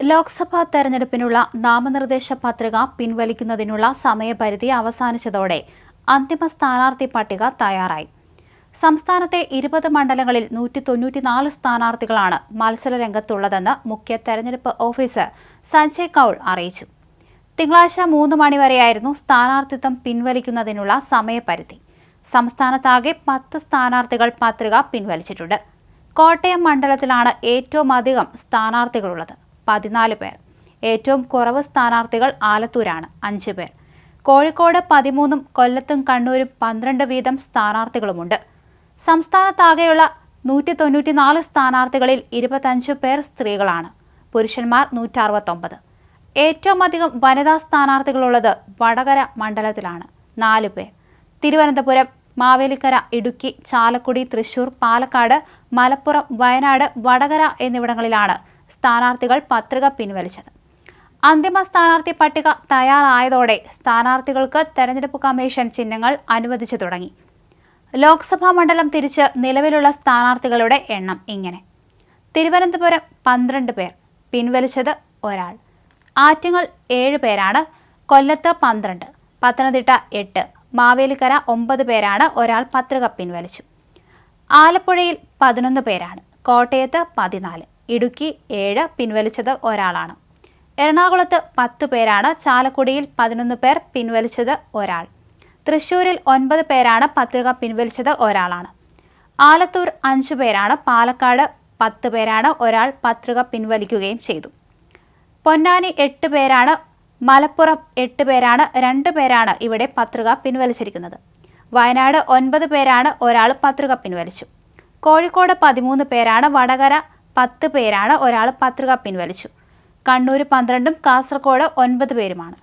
ലോക്സഭാ തെരഞ്ഞെടുപ്പിനുള്ള നാമനിർദ്ദേശ പത്രിക പിൻവലിക്കുന്നതിനുള്ള സമയപരിധി അവസാനിച്ചതോടെ അന്തിമ സ്ഥാനാർത്ഥി പട്ടിക തയ്യാറായി. സംസ്ഥാനത്തെ ഇരുപത് മണ്ഡലങ്ങളിൽ നൂറ്റി തൊണ്ണൂറ്റിനാല് സ്ഥാനാർത്ഥികളാണ് മത്സരരംഗത്തുള്ളതെന്ന് മുഖ്യ തെരഞ്ഞെടുപ്പ് ഓഫീസർ സഞ്ജയ് കൌൾ അറിയിച്ചു. തിങ്കളാഴ്ച മൂന്ന് മണിവരെയായിരുന്നു സ്ഥാനാർത്ഥിത്വം പിൻവലിക്കുന്നതിനുള്ള സമയപരിധി. സംസ്ഥാനത്താകെ പത്ത് സ്ഥാനാർത്ഥികൾ പത്രിക പിൻവലിച്ചിട്ടുണ്ട്. കോട്ടയം മണ്ഡലത്തിലാണ് ഏറ്റവും അധികം സ്ഥാനാർത്ഥികളുള്ളത്. പതിനാല് പേർ. ഏറ്റവും കുറവ് സ്ഥാനാർത്ഥികൾ ആലത്തൂരാണ് അഞ്ച് പേർ. കോഴിക്കോട് പതിമൂന്നും കൊല്ലത്തും കണ്ണൂരും പന്ത്രണ്ട് വീതം സ്ഥാനാർത്ഥികളുമുണ്ട്. സംസ്ഥാനത്താകെയുള്ള നൂറ്റി തൊണ്ണൂറ്റിനാല് സ്ഥാനാർത്ഥികളിൽ ഇരുപത്തഞ്ച് പേർ സ്ത്രീകളാണ്. പുരുഷന്മാർ നൂറ്റി അറുപത്തൊമ്പത് ഏറ്റവും അധികം വനിതാ സ്ഥാനാർത്ഥികളുള്ളത് വടകര മണ്ഡലത്തിലാണ് നാല് പേർ. തിരുവനന്തപുരം മാവേലിക്കര ഇടുക്കി ചാലക്കുടി തൃശൂർ പാലക്കാട് മലപ്പുറം വയനാട് വടകര എന്നിവിടങ്ങളിലാണ് സ്ഥാനാർത്ഥികൾ പത്രിക പിൻവലിച്ചത്. അന്തിമ സ്ഥാനാർത്ഥി പട്ടിക തയ്യാറായതോടെ സ്ഥാനാർത്ഥികൾക്ക് തെരഞ്ഞെടുപ്പ് കമ്മീഷൻ ചിഹ്നങ്ങൾ അനുവദിച്ചു തുടങ്ങി. ലോക്സഭാ മണ്ഡലം തിരിച്ച് നിലവിലുള്ള സ്ഥാനാർത്ഥികളുടെ എണ്ണം ഇങ്ങനെ. തിരുവനന്തപുരം പന്ത്രണ്ട് പേർ പിൻവലിച്ചത് ഒരാൾ. ആറ്റിങ്ങൽ ഏഴ് പേരാണ് കൊല്ലത്ത് പന്ത്രണ്ട് പത്തനംതിട്ട എട്ട് മാവേലിക്കര ഒമ്പത് പേരാണ് ഒരാൾ പത്രിക പിൻവലിച്ചു. ആലപ്പുഴയിൽ പതിനൊന്ന് പേരാണ് കോട്ടയത്ത് പതിനാല്. ഇടുക്കി ഏഴ് പിൻവലിച്ചത് ഒരാളാണ്. എറണാകുളത്ത് പത്ത് പേരാണ് ചാലക്കുടിയിൽ പതിനൊന്ന് പേർ പിൻവലിച്ചത് ഒരാൾ. തൃശൂരിൽ ഒൻപത് പേരാണ് പത്രിക പിൻവലിച്ചത് ഒരാളാണ്. ആലത്തൂർ അഞ്ച് പേരാണ് പാലക്കാട് പത്ത് പേരാണ് ഒരാൾ പത്രിക പിൻവലിക്കുകയും ചെയ്തു. പൊന്നാനി എട്ട് പേരാണ് മലപ്പുറം എട്ട് പേരാണ് രണ്ട് പേരാണ് ഇവിടെ പത്രിക പിൻവലിച്ചിരിക്കുന്നത്. വയനാട് ഒൻപത് പേരാണ് ഒരാൾ പത്രിക പിൻവലിച്ചു. കോഴിക്കോട് പതിമൂന്ന് പേരാണ് വടകര പത്ത് പേരാണ്. ഒരാൾ പത്രിക പിൻവലിച്ചു. കണ്ണൂർ പന്ത്രണ്ടും കാസർഗോഡ് ഒൻപത് പേരുമാണ്.